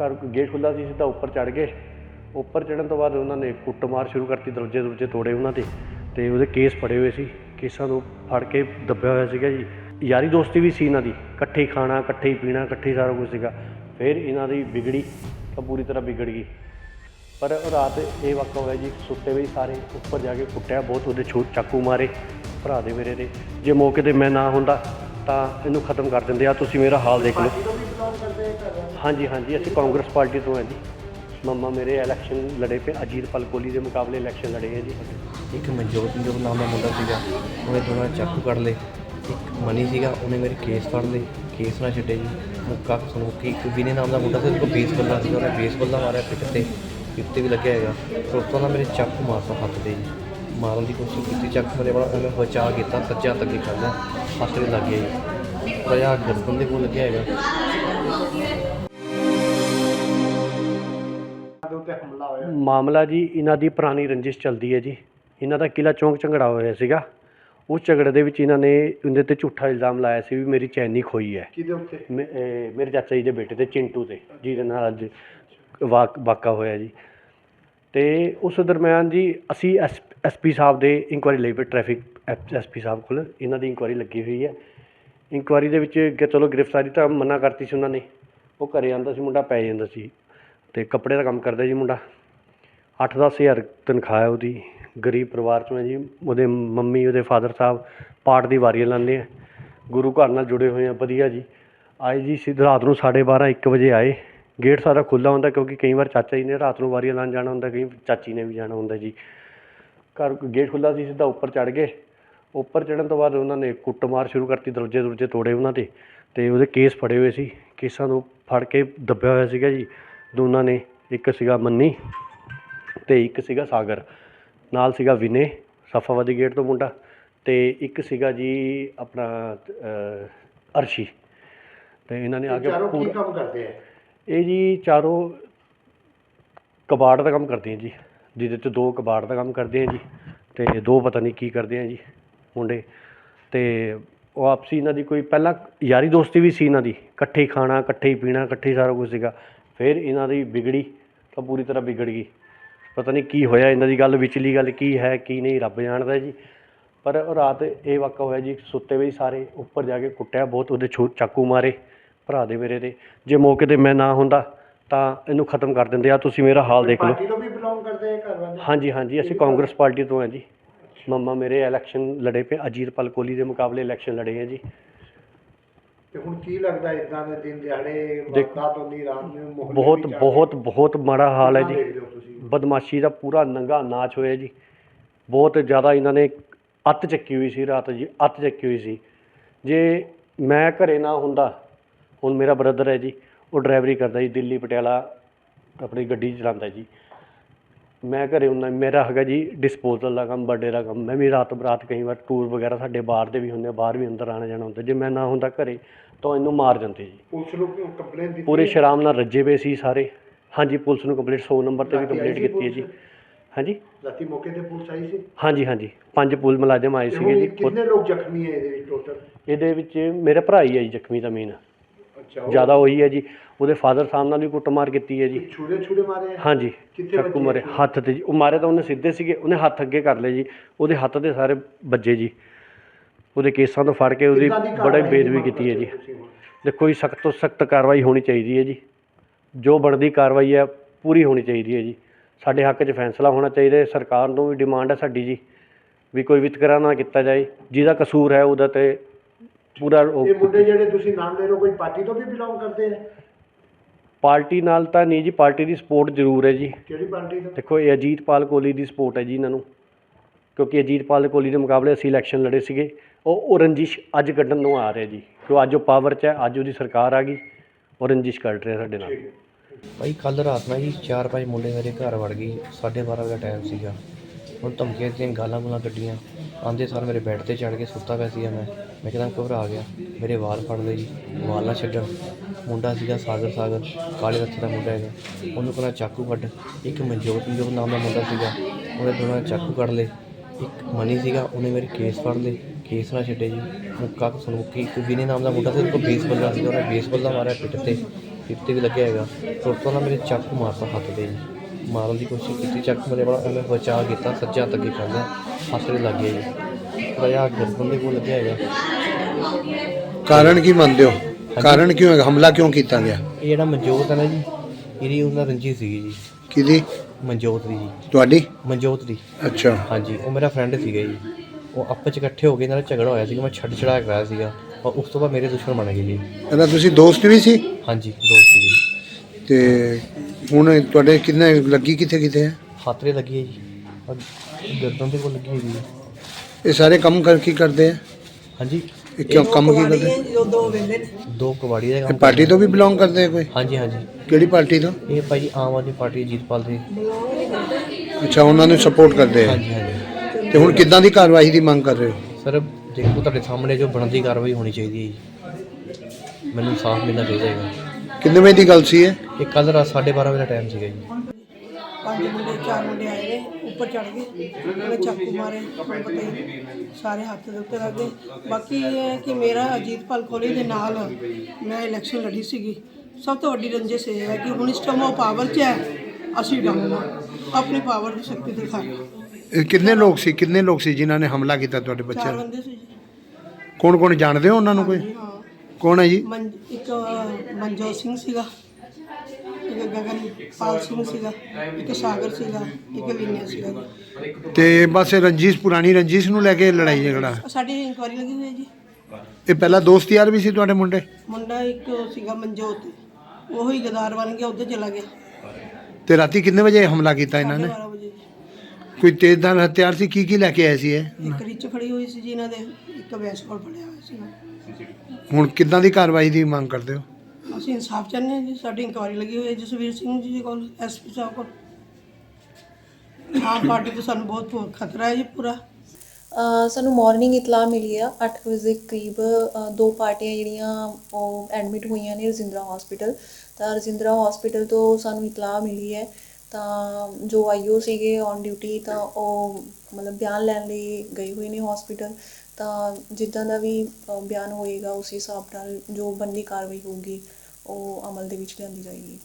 ਘਰ ਗੇਟ ਖੁੱਲ੍ਹਾ ਸੀ ਸਿੱਧਾ ਉੱਪਰ ਚੜ ਗਏ। ਉੱਪਰ ਚੜਨ ਤੋਂ ਬਾਅਦ ਉਹਨਾਂ ਨੇ ਕੁੱਟਮਾਰ ਸ਼ੁਰੂ ਕਰਤੀ, ਦਰਵਾਜ਼ੇ ਦਰਵਾਜ਼ੇ ਤੋੜੇ ਉਹਨਾਂ 'ਤੇ ਤੇ ਉਹਦੇ ਕੇਸ ਫੜੇ ਹੋਏ ਸੀ। ਕੇਸਾਂ ਨੂੰ ਫੜ ਕੇ ਦੱਬਿਆ ਹੋਇਆ ਸੀਗਾ ਜੀ। ਯਾਰੀ ਦੋਸਤੀ ਵੀ ਸੀ ਇਹਨਾਂ ਦੀ। ਇਕੱਠੇ ਖਾਣਾ, ਇਕੱਠੇ ਹੀ ਪੀਣਾ, ਇਕੱਠੇ ਸਾਰਾ ਕੁਝ ਸੀਗਾ। ਫਿਰ ਇਹਨਾਂ ਦੀ ਵਿਗੜੀ, ਤਾਂ ਪੂਰੀ ਤਰ੍ਹਾਂ ਵਿਗੜ ਗਈ। ਪਰ ਰਾਤ ਇਹ ਵਾਕਾ ਹੋਇਆ ਜੀ, ਸੁੱਤੇ ਹੋਏ ਸਾਰੇ ਉੱਪਰ ਜਾ ਕੇ ਕੁੱਟਿਆ, ਬਹੁਤ ਉਹਦੇ ਛੋ ਚਾਕੂ ਮਾਰੇ ਭਰਾ ਦੇ ਮੇਰੇ ਦੇ। ਜੇ ਮੌਕੇ ਤੇ ਮੈਂ ਨਾ ਹੁੰਦਾ, ਤਾਂ ਇਹਨੂੰ ਖਤਮ ਕਰ ਦਿੰਦੇ ਆ। ਤੁਸੀਂ ਮੇਰਾ ਹਾਲ ਦੇਖ ਲਓ। ਹਾਂਜੀ ਹਾਂਜੀ, ਅਸੀਂ ਕਾਂਗਰਸ ਪਾਰਟੀ ਤੋਂ ਹਾਂ ਜੀ। ਮੰਮਾ ਮੇਰੇ ਇਲੈਕਸ਼ਨ ਲੜੇ ਪਏ, ਅਜੀਤ ਪਲ ਕੋਹਲੀ ਦੇ ਮੁਕਾਬਲੇ ਇਲੈਕਸ਼ਨ ਲੜੇ ਹੈ ਜੀ। ਇੱਕ ਮਨਜੋਤ ਜੋ ਨਾਮ ਦਾ ਮੁੰਡਾ ਸੀਗਾ, ਉਹਨੇ ਦੋਨਾਂ ਚਾਕੂ ਕੱਢ ਲਏ। ਇੱਕ ਮਨੀ ਸੀਗਾ, ਉਹਨੇ ਮੇਰੇ ਕੇਸ ਫੜ ਲਏ। ਕੇਸ ਨਾ ਛੱਡੇ ਜੀ, ਮੁੱਕਾ ਸੁਣੋਕੀ ਇੱਕ ਵਿਨੇ ਨਾਮ ਦਾ ਮੁੰਡਾ ਸੀ, ਉਹਦੇ ਕੋਲ ਬੇਸਬਾਲ ਦਾ ਸੀਗਾ, ਉਹਨੇ ਬੇਸਬਾਲ ਦਾ ਮਾਰਿਆ ਪਿੱਠ ਤੇ ਪਿੱਠ ਤੇ ਵੀ ਲੱਗਿਆ ਹੈਗਾ। ਫਿਰ ਉਸ ਤੋਂ ਬਾਅਦ ਮੇਰੇ ਚਾਕੂ ਮਾਰਤਾ ਹੱਥ ਦੇ ਜੀ। ਮਾਰਨ ਦੀ ਕੋਸ਼ਿਸ਼ ਕੀਤੀ, ਚਾਕੂ ਮੇਰੇ ਵਾਲਾ ਉਹਨੇ ਬਚਾਅ ਕੀਤਾ, ਸੱਜਾ ਤੱਕ ਅੱਗੇ ਕਰਦਾ ਹੱਥ ਤੇ ਲੱਗ ਗਿਆ ਜੀ। ਪ੍ਰਯਾ ਗਰਦਨ ਦੇ ਕੋਲ ਲੱਗਿਆ ਹੈਗਾ। ਮਾਮਲਾ ਜੀ ਇਹਨਾਂ ਦੀ ਪੁਰਾਣੀ ਰੰਜਿਸ਼ ਚੱਲਦੀ ਹੈ ਜੀ। ਇਹਨਾਂ ਦਾ ਕਿਲਾ ਚੌਂਕ ਝਗੜਾ ਹੋਇਆ ਸੀਗਾ। ਉਸ ਝਗੜੇ ਦੇ ਵਿੱਚ ਇਹਨਾਂ ਨੇ ਉਹਦੇ ਤੇ ਝੂਠਾ ਇਲਜ਼ਾਮ ਲਾਇਆ ਸੀ ਵੀ ਮੇਰੀ ਚੈਨੀ ਖੋਈ ਹੈ। ਕਿਹਦੇ ਉੱਤੇ? ਮੇ- ਇਹ ਮੇਰੇ ਚਾਚਾ ਜੀ ਦੇ ਬੇਟੇ ਤੇ ਚਿੰਟੂ ਤੇ ਜਿਹਦੇ ਨਾਲ ਅੱਜ ਵਾਕ ਵਾਕਾ ਹੋਇਆ ਜੀ। ਤੇ ਉਸ ਦਰਮਿਆਨ ਜੀ ਅਸੀਂ ਐਸ ਐਸਪੀ ਸਾਹਿਬ ਦੇ ਇਨਕੁਆਇਰੀ ਲਈ ਵੀ ਟ੍ਰੈਫਿਕ ਐਸਪੀ ਸਾਹਿਬ ਕੋਲ ਇਹਨਾਂ ਦੀ ਇਨਕੁਆਇਰੀ ਲੱਗੀ ਹੋਈ ਹੈ। ਇਨਕੁਆਇਰੀ ਦੇ ਵਿੱਚ ਕਿ ਚਲੋ ਗ੍ਰਿਫਤਾਰੀ ਤਾਂ ਮਨਾ ਕਰਤੀ ਸੀ ਉਹਨਾਂ ਨੇ। ਉਹ ਘਰੇ ਆਂਦਾ ਸੀ ਮੁੰਡਾ ਪੈ ਜਾਂਦਾ ਸੀ। ਅਤੇ ਕੱਪੜੇ ਦਾ ਕੰਮ ਕਰਦਾ ਜੀ ਮੁੰਡਾ। ਅੱਠ ਦਸ ਹਜ਼ਾਰ ਤਨਖਾਹ ਹੈ ਉਹਦੀ। ਗਰੀਬ ਪਰਿਵਾਰ ਚੋਂ ਹੈ ਜੀ। ਉਹਦੇ ਮੰਮੀ, ਉਹਦੇ ਫਾਦਰ ਸਾਹਿਬ ਪਾਠ ਦੀ ਵਾਰੀਆਂ ਲਾਉਂਦੇ ਹੈ ਗੁਰੂ ਘਰ ਨਾਲ ਜੁੜੇ ਹੋਏ ਆ, ਵਧੀਆ ਜੀ। ਆਏ ਜੀ, ਸਿੱਧ ਰਾਤ ਨੂੰ 12:30 1 ਵਜੇ ਆਏ। ਗੇਟ ਸਾਰਾ ਖੁੱਲ੍ਹਾ ਹੁੰਦਾ ਕਿਉਂਕਿ ਕਈ ਵਾਰ ਚਾਚਾ ਜੀ ਨੇ ਰਾਤ ਨੂੰ ਵਾਰੀਆਂ ਲਾਉਣ ਜਾਣਾ ਹੁੰਦਾ, ਕਈ ਚਾਚੀ ਨੇ ਵੀ ਜਾਣਾ ਹੁੰਦਾ ਜੀ। ਘਰ ਗੇਟ ਖੁੱਲ੍ਹਾ ਸੀ, ਸਿੱਧਾ ਉੱਪਰ ਚੜ੍ਹ ਗਏ। ਉੱਪਰ ਚੜ੍ਹਨ ਤੋਂ ਬਾਅਦ ਉਹਨਾਂ ਨੇ ਕੁੱਟਮਾਰ ਸ਼ੁਰੂ ਕਰਤੀ ਦਰਵਾਜ਼ੇ ਦਰਵਾਜ਼ੇ ਤੋੜੇ ਉਹਨਾਂ ਦੇ ਅਤੇ ਉਹਦੇ ਕੇਸ ਫੜੇ ਹੋਏ ਸੀ। ਕੇਸਾਂ ਨੂੰ ਫੜ ਕੇ ਦੱਬਿਆ ਹੋਇਆ ਸੀਗਾ ਜੀ। ਦੋਨਾਂ ਨੇ ਇੱਕ ਸੀਗਾ ਮੰਨੀ ਤੇ ਇੱਕ ਸੀਗਾ ਸਾਗਰ। ਨਾਲ ਸੀਗਾ ਵਿਨੇ ਸਫਾਵਾਦੀ ਗੇਟ ਤੋਂ ਮੁੰਡਾ ਤੇ ਇੱਕ ਸੀਗਾ ਜੀ ਆਪਣਾ ਅਰਸ਼ੀ। ਤੇ ਇਹਨਾਂ ਨੇ ਆ ਕੇ ਚਾਰੋਂ ਕੀ ਕੰਮ ਕਰਦੇ ਆ? ਇਹ ਜੀ ਚਾਰੋਂ ਕਬਾੜ ਦਾ ਕੰਮ ਕਰਦੇ ਆ ਜੀ ਜਿਹਦੇ ਤੇ ਦੋ ਕਬਾੜ ਦਾ ਕੰਮ ਕਰਦੇ ਆ ਜੀ ਤੇ ਦੋ ਪਤਾ ਨਹੀਂ ਕੀ ਕਰਦੇ ਆ ਜੀ ਮੁੰਡੇ। ਤੇ ਉਹ ਆਪਸੀ ਇਹਨਾਂ ਦੀ ਕੋਈ ਪਹਿਲਾਂ ਯਾਰੀ ਦੋਸਤੀ ਵੀ ਸੀ ਇਹਨਾਂ ਦੀ ਇਕੱਠੇ ਖਾਣਾ ਇਕੱਠੇ ਹੀ ਪੀਣਾ ਇਕੱਠੇ ਸਾਰਾ ਕੁਝ ਸੀਗਾ। ਫਿਰ ਇਹਨਾਂ ਦੀ ਵਿਗੜੀ ਤਾਂ ਪੂਰੀ ਤਰ੍ਹਾਂ ਵਿਗੜ ਗਈ। ਪਤਾ ਨਹੀਂ ਕੀ ਹੋਇਆ ਇਹਨਾਂ ਦੀ ਗੱਲ ਵਿਚਲੀ ਗੱਲ ਕੀ ਹੈ ਕੀ ਨਹੀਂ ਰੱਬ ਜਾਣਦਾ ਜੀ। ਪਰ ਰਾਤ ਇਹ ਵਾਕਾ ਹੋਇਆ ਜੀ ਸੁੱਤੇ ਵੀ ਸਾਰੇ ਉੱਪਰ ਜਾ ਕੇ ਕੁੱਟਿਆ ਬਹੁਤ ਉਹਦੇ ਛੋ ਚਾਕੂ ਮਾਰੇ ਭਰਾ ਦੇ ਮੇਰੇ ਦੇ ਜੇ ਮੌਕੇ ਤੇ ਮੈਂ ਨਾ ਹੁੰਦਾ ਤਾਂ ਇਹਨੂੰ ਖਤਮ ਕਰ ਦਿੰਦੇ ਆ। ਤੁਸੀਂ ਮੇਰਾ ਹਾਲ ਦੇਖ ਲਓ। ਪਾਰਟੀ ਤੋਂ ਵੀ ਬਿਲੋਂਗ ਕਰਦੇ ਆ ਘਰ ਵਾਲੇ? ਹਾਂਜੀ ਹਾਂਜੀ ਅਸੀਂ ਕਾਂਗਰਸ ਪਾਰਟੀ ਤੋਂ ਹਾਂ ਜੀ। ਮੰਮਾ ਮੇਰੇ ਇਲੈਕਸ਼ਨ ਲੜੇ ਪਏ ਅਜੀਤ ਪਲ ਕੋਹਲੀ ਦੇ ਮੁਕਾਬਲੇ ਇਲੈਕਸ਼ਨ ਲੜੇ ਹੈ ਜੀ। ਤੇ ਹੁਣ ਕੀ ਲੱਗਦਾ ਇਦਾਂ ਦੇ ਦਿਨ ਦਿਹਾੜੇ ਵਾਰਦਾਤ ਹੁੰਦੀ ਰਾਤ ਨੂੰ ਮੁਹੱਲੇ ਬਹੁਤ? ਬਹੁਤ ਬਹੁਤ ਮਾੜਾ ਹਾਲ ਹੈ ਜੀ। ਬਦਮਾਸ਼ੀ ਦਾ ਪੂਰਾ ਨੰਗਾ ਨਾਚ ਹੋਇਆ ਜੀ। ਬਹੁਤ ਜ਼ਿਆਦਾ ਇਹਨਾਂ ਨੇ ਅੱਤ ਚੱਕੀ ਹੋਈ ਸੀ ਰਾਤ ਜੀ ਅੱਤ ਚੱਕੀ ਹੋਈ ਸੀ। ਜੇ ਮੈਂ ਘਰੇ ਨਾ ਹੁੰਦਾ ਹੁਣ ਮੇਰਾ ਬ੍ਰਦਰ ਹੈ ਜੀ ਉਹ ਡਰਾਈਵਰੀ ਕਰਦਾ ਜੀ ਦਿੱਲੀ ਪਟਿਆਲਾ ਆਪਣੀ ਗੱਡੀ ਚਲਾਉਂਦਾ ਜੀ। ਮੈਂ ਘਰੇ ਹੁੰਦਾ ਮੇਰਾ ਹੈਗਾ ਜੀ ਡਿਸਪੋਜ਼ਲ ਦਾ ਕੰਮ ਬਰਥਡੇ ਦਾ ਕੰਮ। ਮੈਂ ਵੀ ਰਾਤ ਬਰਾਤ ਕਈ ਵਾਰ ਟੂਰ ਵਗੈਰਾ ਸਾਡੇ ਬਾਹਰ ਦੇ ਵੀ ਹੁੰਦੇ ਆ ਬਾਹਰ ਵੀ ਅੰਦਰ ਆਣਾ ਜਾਣਾ ਹੁੰਦਾ। ਜੇ ਮੈਂ ਨਾ ਹੁੰਦਾ ਘਰੇ ਤਾਂ ਇਹਨੂੰ ਮਾਰ ਜਾਂਦੇ ਜੀ। ਪੁਲਿਸ ਨੂੰ ਕੰਪਲੇਂਟ ਦਿੱਤੀ? ਪੂਰੇ? ਸ਼ਰਾਮ ਨਾਲ ਰੱਜੇ ਪਏ ਸੀ ਸਾਰੇ। ਹਾਂਜੀ ਪੁਲਿਸ ਨੂੰ ਕੰਪਲੀਟ 100 ਨੰਬਰ ਤੇ ਵੀ ਕੰਪਲੀਟ ਕੀਤੀ ਹੈ ਜੀ? ਹਾਂਜੀ? ਰਾਤੀ ਮੌਕੇ ਤੇ ਪੁਲਿਸ ਆਈ ਸੀ? ਹਾਂਜੀ ਹਾਂਜੀ। ਪੰਜ ਪੁਲ ਮੁਲਾਜ਼ਮ ਆਏ ਸੀਗੇ ਜੀ ਕਿੰਨੇ ਲੋਕ ਜ਼ਖਮੀ ਹੈ ਇਹਦੇ ਵਿੱਚ ਟੋਟਲ ਇਹਦੇ ਵਿੱਚ ਮੇਰਾ ਭਰਾ ਹੀ ਹੈ ਜੀ ਜ਼ਖਮੀ ਤਾਂ ਮੇਨ ਜ਼ਿਆਦਾ ਉਹੀ ਹੈ ਜੀ। ਉਹਦੇ ਫਾਦਰ ਸਾਹਿਬ ਨਾਲ ਵੀ ਕੁੱਟਮਾਰ ਕੀਤੀ ਹੈ ਜੀ। ਛੁਰੇ ਛੁਰੇ ਮਾਰੇ ਆ? ਹਾਂਜੀ ਕਿੱਥੇ ਚਾਕੂ ਵੱਜੇ ਮਾਰੇ ਸੀ? ਹੱਥ ਤੇ ਜੀ। ਉਹ ਮਾਰੇ ਤਾਂ ਉਹਨੇ ਸਿੱਧੇ ਸੀਗੇ ਉਹਨੇ ਹੱਥ ਅੱਗੇ ਕਰ ਲਏ ਜੀ। ਉਹਦੇ ਹੱਥ ਦੇ ਸਾਰੇ ਵੱਜੇ ਜੀ। ਉਹਦੇ ਕੇਸਾਂ ਤੋਂ ਫੜ ਕੇ ਉਹਦੀ ਕਿੱਦਾਂ ਦੀ ਬੜਾ ਕਾਰਵਾਈ ਬੇਦਬੀ ਕੀਤੀ ਹੈ ਜੀ। ਤੁਸੀਂ ਹੁਣ? ਦੇਖੋ ਜੀ ਸਖਤ ਤੋਂ ਸਖਤ ਕਾਰਵਾਈ ਹੋਣੀ ਚਾਹੀਦੀ ਹੈ ਜੀ। ਜੋ ਬਣਦੀ ਕਾਰਵਾਈ ਹੈ ਪੂਰੀ ਹੋਣੀ ਚਾਹੀਦੀ ਹੈ ਜੀ। ਸਾਡੇ ਹੱਕ 'ਚ ਫੈਸਲਾ ਹੋਣਾ ਚਾਹੀਦਾ ਹੈ। ਸਰਕਾਰ ਨੂੰ ਵੀ ਡਿਮਾਂਡ ਹੈ ਸਾਡੀ ਜੀ ਵੀ ਕੋਈ ਵਿਤਕਰਾ ਨਾ ਕੀਤਾ ਜਾਏ। ਜਿਹਦਾ ਕਸੂਰ ਹੈ ਉਹਦਾ ਤੇ ਪੂਰਾ ਉਹ ਇਹ ਮੁੰਡੇ ਜਿਹੜੇ ਤੁਸੀਂ ਨਾਮ ਲੈ ਰਹੇ ਹੋ ਕੋਈ ਪਾਰਟੀ ਤੋਂ ਵੀ ਬਿਲੋਂਗ ਕਰਦੇ ਆ? ਪਾਰਟੀ ਨਾਲ ਤਾਂ ਨਹੀਂ ਜੀ ਪਾਰਟੀ ਦੀ ਸਪੋਰਟ ਜ਼ਰੂਰ ਹੈ ਜੀ। ਕਿਹੜੀ ਪਾਰਟੀ ਤੋਂ ਦੇਖੋ ਇਹ ਅਜੀਤਪਾਲ ਕੋਹਲੀ ਦੀ ਸਪੋਰਟ ਹੈ ਜੀ ਇਹਨਾਂ ਨੂੰ। ਕਿਉਂਕਿ ਅਜੀਤਪਾਲ ਕੋਹਲੀ ਦੇ ਮੁਕਾਬਲੇ ਅਸੀਂ ਇਲੈਕਸ਼ਨ ਲੜੇ ਸੀਗੇ। ਉਹ ਉਹ ਰੰਜਿਸ਼ ਅੱਜ ਕੱਢਣ ਨੂੰ ਆ ਰਿਹਾ ਜੀ। ਕਿਉਂ ਅੱਜ ਉਹ ਪਾਵਰ 'ਚ ਹੈ ਅੱਜ ਉਹਦੀ ਸਰਕਾਰ ਆ ਗਈ। ਉਹ ਰੰਜਿਸ਼ ਕੱਢ ਰਿਹਾ ਸਾਡੇ ਨਾਲ। ਭਾਈ ਕੱਲ ਰਾਤ ਨਾ ਜੀ ਚਾਰ ਪੰਜ ਮੁੰਡੇ ਮੇਰੇ ਘਰ ਵੜ ਗਏ। 12:30 ਵਜੇ ਦਾ ਟਾਈਮ ਸੀਗਾ। ਹੁਣ ਧਮਕੀਆਂ ਦੀਆਂ ਗਾਲਾਂ ਗੁਲਾਂ ਕੱਢੀਆਂ। ਆਂਦੇ ਸਾਰ ਮੇਰੇ ਬੈੱਡ ਤੇ ਚੜ ਕੇ ਸੁੱਤਾ ਪਿਆ ਸੀਗਾ ਮੈਂ। ਮੈਂ ਇੱਕਦਮ ਘਬਰਾ ਗਿਆ। ਮੇਰੇ ਵਾਲ ਫੜ ਲਏ ਜੀ। ਵਾਲ ਨਾ ਛੱਡਣ। ਮੁੰਡਾ ਸੀਗਾ ਸਾਗਰ ਸਾਗਰ, ਕਾਲੇ ਰੱਥੇ ਦਾ ਮੁੰਡਾ ਹੈਗਾ। ਉਹਨੂੰ ਕਹਿੰਦਾ ਚਾਕੂ ਕੱਢ। ਇੱਕ ਮਨਜੋਤ ਜੋ ਨਾਮ ਦਾ ਮੁੰਡਾ ਸੀਗਾ। ਉਹਨੇ ਦੋਨਾਂ ਚਾਕੂ ਕੱਢ ਲਏ। ਇੱਕ ਮਨੀ ਸੀਗਾ, ਉਹਨੇ ਮੇਰੇ ਕੇਸ ਫੜ ਲਏ ਕੇਸ ਨਾ ਛੱਡੇ ਜੀ। ਮੁੱਕਾ ਸੁਣੋਕੀ ਇੱਕ ਵਿਨੇ ਨਾਮ ਦਾ ਮੁੰਡਾ ਸੀ, ਉਹਦੇ ਕੋਲ ਬੇਸਬਾਲ ਦਾ ਸੀਗਾ। ਉਹਨੇ ਬੇਸਬਾਲ ਦਾ ਮਾਰਿਆ ਪਿੱਠ ਤੇ। ਸਿਰ ਤੇ ਵੀ ਲੱਗਿਆ ਹੈਗਾ। ਤੇ ਤੋਂ ਨਾਲ ਮੇਰੇ ਚਾਕੂ ਮਾਰਤਾ ਹੱਥ ਤੇ ਜੀ। ਮਾਰਨ ਦੀ ਕੋਸ਼ਿਸ਼ ਕੀਤੀ। ਚਾਕੂ ਮੇਰੇ ਬੜਾ ਮੈਂ ਬਚਾਅ ਕੀਤਾ। ਸੱਜਾ ਤੱਕ ਅੱਗੇ ਕਰਦਾ ਹੱਥ ਦੇ ਲੱਗ ਗਿਆ ਜੀ। ਥੋੜ੍ਹਾ ਜਿਹਾ ਗਰਦਨ ਦੇ ਕੋਲ ਲੱਗਿਆ ਹੈਗਾ? ਕਾਰਨ ਕੀ ਮੰਨਦੇ ਹੋ? ਕਾਰਨ ਕਿਉਂ ਹੈ ਹਮਲਾ ਕਿਉਂ ਕੀਤਾ ਗਿਆ? ਇਹ ਜਿਹੜਾ ਮਨਜੋਤ ਹੈ ਨਾ ਜੀ ਇਹਦੀ ਉਹਨਾਂ ਰੰਜੀ ਸੀਗੀ ਜੀ। ਕਿਹਦੀ? ਮਨਜੋਤ ਦੀ ਜੀ। ਤੁਹਾਡੀ? ਮਨਜੋਤ ਦੀ। ਅੱਛਾ। ਹਾਂਜੀ ਉਹ ਮੇਰਾ ਫਰੈਂਡ ਸੀਗਾ ਜੀ। ਉਹ ਆਪਸ ਚ ਇਕੱਠੇ ਹੋ ਕੇ ਨਾਲ ਝਗੜਾ ਹੋਇਆ ਸੀਗਾ ਮੈਂ ਛੱਡ ਛੜਾ ਕਰਾਇਆ ਸੀਗਾ। ਔਰ ਉਸ ਤੋਂ ਬਾਅਦ ਮੇਰੇ ਦੁਸ਼ਮਣ ਬਣ ਗਏ ਜੀ। ਇਹਦਾ ਤੁਸੀਂ ਦੋਸਤ ਵੀ ਸੀ? ਹਾਂਜੀ ਦੋਸਤ ਸੀਗੇ ਤੇ ਹੁਣ ਤੁਹਾਡੇ ਕਿੰਨੇ ਲੱਗੀ ਕਿੱਥੇ ਕਿੱਥੇ ਹੈ? ਹੱਥ ਤੇ ਲੱਗੀ ਹੈ ਜੀ। ਔਰ ਗਰਦਨ ਦੇ ਕੋਲ ਲੱਗੀ ਹੈ ਇਹ ਸਾਰੇ ਕੰਮ ਕਰ ਕੀ ਕਰਦੇ ਆ? ਹਾਂਜੀ। ਇਹ ਕਿਉਂ ਕੰਮ ਕੀ ਕਰਦੇ? ਦੋ ਕਬਾੜੀ ਦਾ ਇਹ ਕੰਮ ਪਾਰਟੀ ਤੋਂ ਵੀ ਬਿਲੋਂਗ ਕਰਦੇ ਆ ਕੋਈ? ਹਾਂਜੀ ਹਾਂਜੀ। ਕਿਹੜੀ ਪਾਰਟੀ ਤੋਂ? ਇਹ ਭਾਈ ਆਮ ਆਦਮੀ ਪਾਰਟੀ ਦੇ ਜੀਤਪਾਲ ਦੇ। ਅੱਛਾ ਉਹਨਾਂ ਨੂੰ ਸਪੋਰਟ ਕਰਦੇ ਆ। ਹਾਂਜੀ ਹਾਂਜੀ। ਤੇ ਹੁਣ ਕਿੱਦਾਂ ਦੀ ਕਾਰਵਾਈ ਦੀ ਮੰਗ ਕਰ ਰਹੇ ਹੋ? ਸਰ ਦੇਖੋ ਤੁਹਾਡੇ ਸਾਹਮਣੇ ਜੋ ਬਣਦੀ ਕਾਰਵਾਈ ਹੋਣੀ ਚਾਹੀਦੀ ਹੈ ਜੀ। ਮੈਨੂੰ ਇਨਸਾਫ ਮਿਲਣਾ ਚਾਹੀਦਾ ਹੈਗਾ। ਕਿੰਨੇ ਵਜੇ ਦੀ ਗੱਲ ਸੀ ਇਹ? ਇਹ ਕੱਲ ਰਾਤ 12:30 ਵਜੇ ਦਾ ਟਾਈਮ ਸੀਗਾ ਜੀ। ਪੰਜ ਮੁੰਡੇ ਚਾਰ ਮੁੰਡੇ ਆਏ। ਨੇ ਉੱਪਰ ਚੜ ਗਏ। ਉਹਨੇ ਚਾਕੂ ਮਾਰੇ ਤੁਹਾਨੂੰ ਪਤਾ ਹੀ ਸਾਰੇ ਹੱਥ ਦੇ ਉੱਤੇ ਲੱਗ ਗਏ। ਬਾਕੀ ਇਹ ਹੈ ਕਿ ਮੇਰਾ ਅਜੀਤਪਾਲ ਕੋਹਲੀ ਦੇ ਨਾਲ ਮੈਂ ਇਲੈਕਸ਼ਨ ਲੜੀ ਸੀਗੀ। ਸਭ ਤੋਂ ਵੱਡੀ ਰੰਜਿਸ਼ ਇਹ ਹੈ ਕਿ ਹੁਣ ਇਸ ਟਾਈਮ ਉਹ ਪਾਵਰ 'ਚ ਹੈ ਅਸੀਂ ਡਾਊਨ ਹਾਂ। ਆਪਣੀ ਪਾਵਰ ਦੀ ਸ਼ਕਤੀ ਦਿਖਾਈ ਇਹ ਕਿੰਨੇ ਲੋਕ ਸੀ ਕਿੰਨੇ ਲੋਕ ਸੀ ਜਿਨ੍ਹਾਂ ਨੇ ਹਮਲਾ ਕੀਤਾ ਤੁਹਾਡੇ ਬੱਚਿਆਂ ਚਾਰ ਨੂੰ ਬੰਦੇ ਸੀ ਜੀ। ਕੌਣ ਕੌਣ ਜਾਣਦੇ ਹੋ ਉਹਨਾਂ ਨੂੰ ਕੋਈ? ਹਾਂ। ਕੌਣ ਹੈ ਜੀ? ਮਨ ਇੱਕ ਮਨਜੋਤ ਸਿੰਘ ਸੀਗਾ। ਇੱਕ ਗਗਨ ਪਾਲ ਸਿੰਘ ਸੀਗਾ ਇੱਕ ਸਾਗਰ ਸੀਗਾ ਇੱਕ ਵਿਨਿਆ ਸੀਗਾ ਜੀ। ਤੇ ਬਸ ਇਹ ਰੰਜੀਸ਼ ਪੁਰਾਣੀ ਰੰਜੀਸ਼ ਨੂੰ ਲੈ ਕੇ ਲੜਾਈ ਝਗੜਾ? ਸਾਡੀ ਇਨਕੁਆਇਰੀ ਲੱਗੀ ਹੋਈ ਹੈ ਜੀ। ਇਹ ਪਹਿਲਾਂ ਦੋਸਤ ਯਾਰ ਵੀ ਸੀ ਤੁਹਾਡੇ ਮੁੰਡੇ? ਮੁੰਡਾ ਇੱਕ ਸੀਗਾ ਮਨਜੋਤ ਉਹ ਹੀ ਗਦਾਰ ਬਣ ਗਿਆ ਉੱਧਰ ਚਲਾ ਗਿਆ। ਤੇ ਰਾਤੀ ਕਿੰਨੇ ਵਜੇ ਹਮਲਾ ਕੀਤਾ ਇਹਨਾਂ ਨੇ? 12 ਵਜੇ ਜੀ। ਕੋਈ ਤੇਜ਼ਦਾਰ ਹਥਿਆਰ ਸੀ? ਕੀ ਕੀ ਲੈ ਕੇ ਆਏ ਸੀ ਇਹ? ਇੱਕ ਰਿਚ ਫੜੀ ਹੋਈ ਸੀ ਜੀ ਇਹਨਾਂ ਦੇ ਇੱਕ ਵੈਸ ਕੋਲ ਫੜਿਆ ਹੋਇਆ ਸੀ ਹੁਣ ਕਿੱਦਾਂ ਦੀ ਕਾਰਵਾਈ ਦੀ ਮੰਗ ਕਰਦੇ ਹੋ? ਅਸੀਂ ਇਨਸਾਫ ਚਾਹੁੰਦੇ ਹਾਂ ਜੀ ਸਾਡੀ ਇਨਕੁਆਇਰੀ ਲੱਗੀ ਹੋਈ ਹੈ ਜਸਵੀਰ ਸਿੰਘ ਜੀ ਕੋਲ ਐਸਪੀ ਸਾਹਿਬ ਕੋਲ। ਆਮ ਪਾਰਟੀ ਤੋਂ ਸਾਨੂੰ ਬਹੁਤ ਖਤਰਾ ਹੈ ਜੀ ਪੂਰਾ। ਅ, ਸਾਨੂੰ ਮਾਰਨਿੰਗ ਇਤਲਾਹ ਮਿਲੀ ਆ 8 ਵਜੇ ਕਰੀਬ ਅ, ਦੋ ਪਾਰਟੀਆਂ ਜਿਹੜੀਆਂ ਉਹ ਐਡਮਿਟ ਹੋਈਆਂ ਨੇ ਰਜਿੰਦਰਾ ਹਸਪੀਟਲ ਤਾਂ ਰਜਿੰਦਰਾ ਹਸਪੀਟਲ ਤੋਂ ਸਾਨੂੰ ਇਤਲਾਹ ਮਿਲੀ ਹੈ। ਤਾਂ ਜੋ ਆਈਓ ਸੀਗੇ ਔਨ ਡਿਊਟੀ ਤਾਂ ਉਹ ਮਤਲਬ ਬਿਆਨ ਲੈਣ ਲਈ ਗਏ ਹੋਏ ਨੇ ਹਸਪੀਟਲ ਤਾਂ ਜਿੱਦਾਂ ਦਾ ਵੀ ਅ, ਬਿਆਨ ਹੋਏਗਾ ਉਸ ਹਿਸਾਬ ਨਾਲ ਜੋ ਬਣਦੀ ਕਾਰਵਾਈ ਹੋਊਗੀ। ਉਹ ਅਮਲ ਦੇ ਵਿੱਚ ਲਿਆਂਦੀ ਜਾਏਗੀ।